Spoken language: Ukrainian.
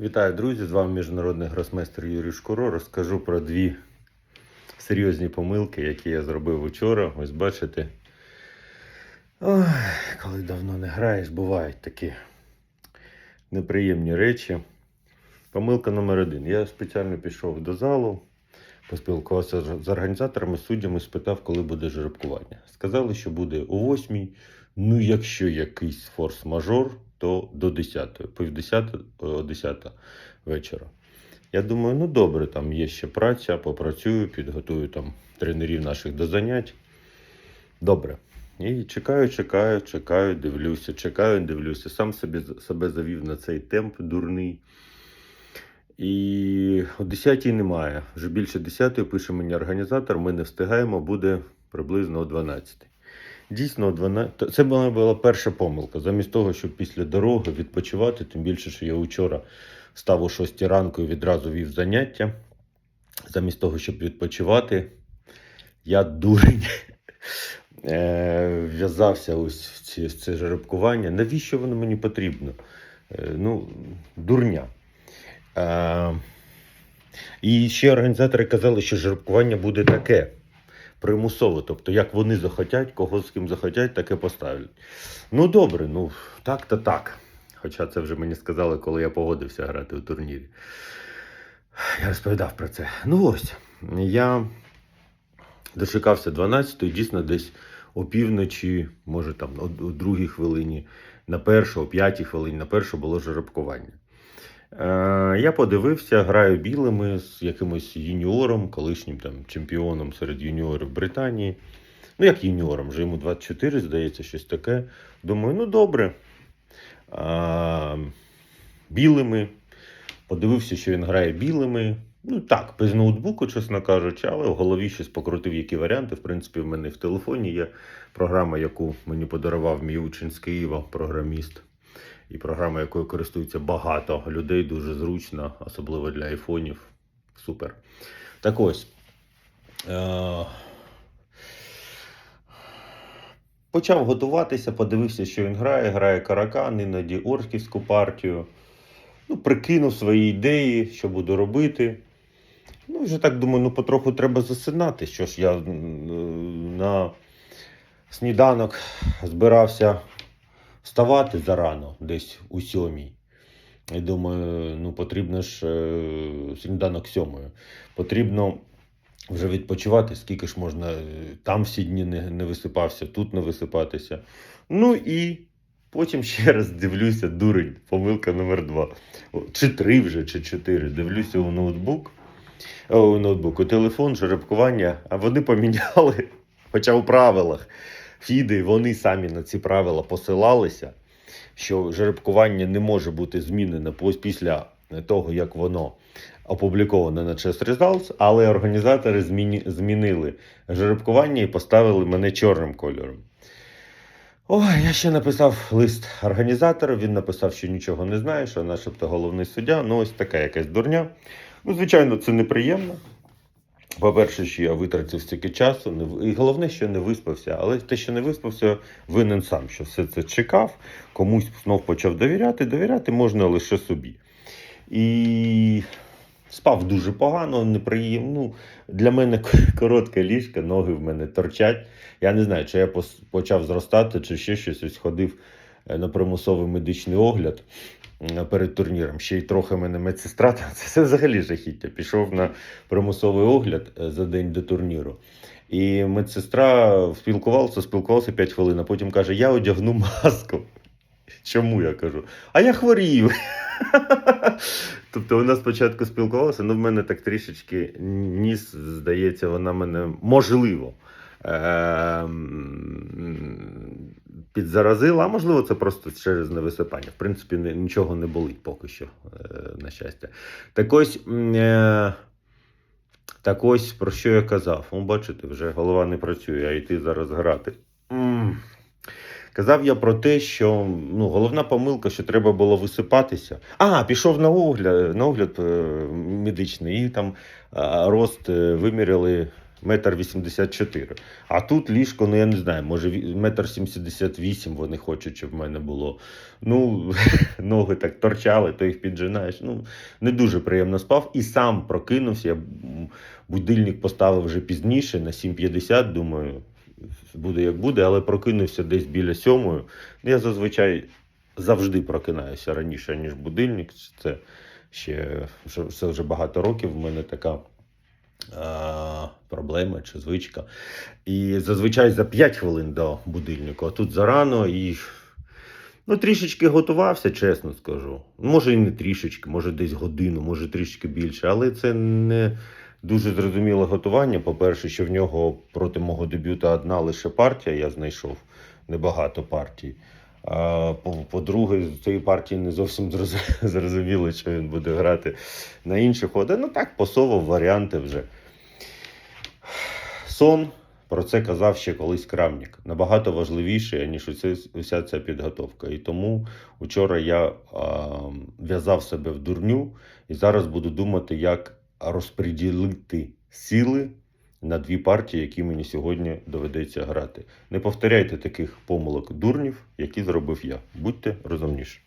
Вітаю, друзі! З вами міжнародний гросмейстер Юрій Шкуро. Розкажу про дві серйозні помилки, які я зробив вчора. Ось бачите. Ой, коли давно не граєш, бувають такі неприємні речі. Помилка номер один. Я спеціально пішов до залу, поспілкувався з організаторами, суддями, спитав, коли буде жеребкування. Сказали, що буде о 8. Ну, якщо якийсь форс-мажор, то до 10, пів 10, 10 вечора. Я думаю, ну добре, там є ще праця, попрацюю, підготую там тренерів наших до занять. Добре. І чекаю, чекаю, чекаю, дивлюся, чекаю, дивлюся. Сам собі, себе завів на цей темп дурний. І о 10 немає. Вже більше 10 пише мені організатор, ми не встигаємо, буде приблизно о 12. Дійсно, о 12. Це була, була перша помилка. Замість того, щоб після дороги відпочивати, тим більше, що я вчора став о 6 ранку і відразу вів заняття. Замість того, щоб відпочивати, я дурень е, в'язався ось в ці- в це жеребкування. Навіщо воно мені потрібно? Е, Ну, дурня. Е, І ще організатори казали, що жеребкування буде таке примусово. Тобто, як вони захотять, кого з ким захотять, таке поставлять. Ну, добре, ну так то так. Хоча це вже мені сказали, коли я погодився грати у турнірі. Я розповідав про це. Ну ось, я дочекався 12-ї, дійсно десь о півночі, може там о другій хвилині, на першу, о п'ятій хвилині, на першу було жеребкування. Е, я подивився, граю білими з якимось юніором, колишнім там чемпіоном серед юніорів Британії. Ну, як юніором, вже йому 24, здається, щось таке. Думаю, ну добре. А, білими. Подивився, що він грає білими. Ну так, без ноутбуку, чесно кажучи, але в голові щось покрутив, які варіанти. В принципі, в мене в телефоні є програма, яку мені подарував мій учень з Києва, програміст. І програма, якою користується багато людей, дуже зручна, особливо для айфонів. Супер. Так ось. Е- Почав готуватися, подивився, що він грає. Грає каракан, іноді орківську партію. Ну, прикинув свої ідеї, що буду робити. Ну, вже так думаю, ну потроху треба засинати. Що ж я на сніданок збирався вставати зарано, десь у сьомій. І думаю, ну потрібно ж е, сніданок сьомою. Потрібно вже відпочивати, скільки ж можна е, там всі дні не, не висипався, тут не висипатися. Ну і потім ще раз дивлюся, дурень, помилка номер два. Чи три вже, чи чотири. Дивлюся у ноутбук, о, у ноутбук, у телефон, жеребкування, а вони поміняли, хоча у правилах. Фіди, вони самі на ці правила посилалися, що жеребкування не може бути змінене після того, як воно опубліковане на Chess Results, але організатори змінили жеребкування і поставили мене чорним кольором. Ой, я ще написав лист організатору, він написав, що нічого не знає, що начебто головний суддя. Ну, ось така якась дурня. Ну, звичайно, це неприємно. По-перше, що я витратив стільки часу, не і головне, що не виспався. Але те, що не виспався, винен сам, що все це чекав, комусь знов почав довіряти. Довіряти можна лише собі. І спав дуже погано, неприємно. Ну, для мене коротке ліжко, ноги в мене торчать. Я не знаю, чи я почав зростати, чи ще щось ось ходив на примусовий медичний огляд е, перед турніром. Ще й трохи мене медсестра. Це, взагалі жахіття. Пішов на примусовий огляд е, за день до турніру. І медсестра спілкувалася, спілкувався 5 хвилин, а потім каже: Я одягну маску. Чому я кажу? А я хворів. Тобто вона спочатку спілкувалася, але в мене так трішечки ніс, здається, вона мене можливо ем, підзаразила, а можливо, це просто через невисипання. В принципі, нічого не болить поки що, е, на щастя. Так ось. Е, так ось про що я казав. Ну, бачите, вже голова не працює, а йти зараз грати. Казав я про те, що ну, головна помилка, що треба було висипатися. А, пішов на огляд, на огляд е, медичний, і там рост виміряли метр 84. А тут ліжко, ну я не знаю, може метр 78 вони хочуть, щоб в мене було. Ну, ноги так торчали, то їх піджинаєш. Ну, не дуже приємно спав. І сам прокинувся. Я будильник поставив вже пізніше, на 7.50, думаю, буде як буде, але прокинувся десь біля сьомої. Я зазвичай завжди прокинаюся раніше, ніж будильник. Це ще це вже багато років. В мене така проблема чи звичка. І зазвичай за 5 хвилин до будильника, а тут зарано і. Ну, трішечки готувався, чесно скажу. Може, і не трішечки, може, десь годину, може трішки більше, але це не дуже зрозуміле готування. По-перше, що в нього проти мого дебюта одна лише партія, я знайшов небагато партій. По-друге, з цієї партії не зовсім зрозуміло, що він буде грати на інші ходи. Ну так, посовав варіанти вже. Сон, про це казав ще колись Крамнік. Набагато важливіше, ніж усе, уся ця підготовка. І тому вчора я в'язав себе в дурню і зараз буду думати, як розподілити сили на дві партії, які мені сьогодні доведеться грати. Не повторяйте таких помилок дурнів, які зробив я. Будьте розумніші.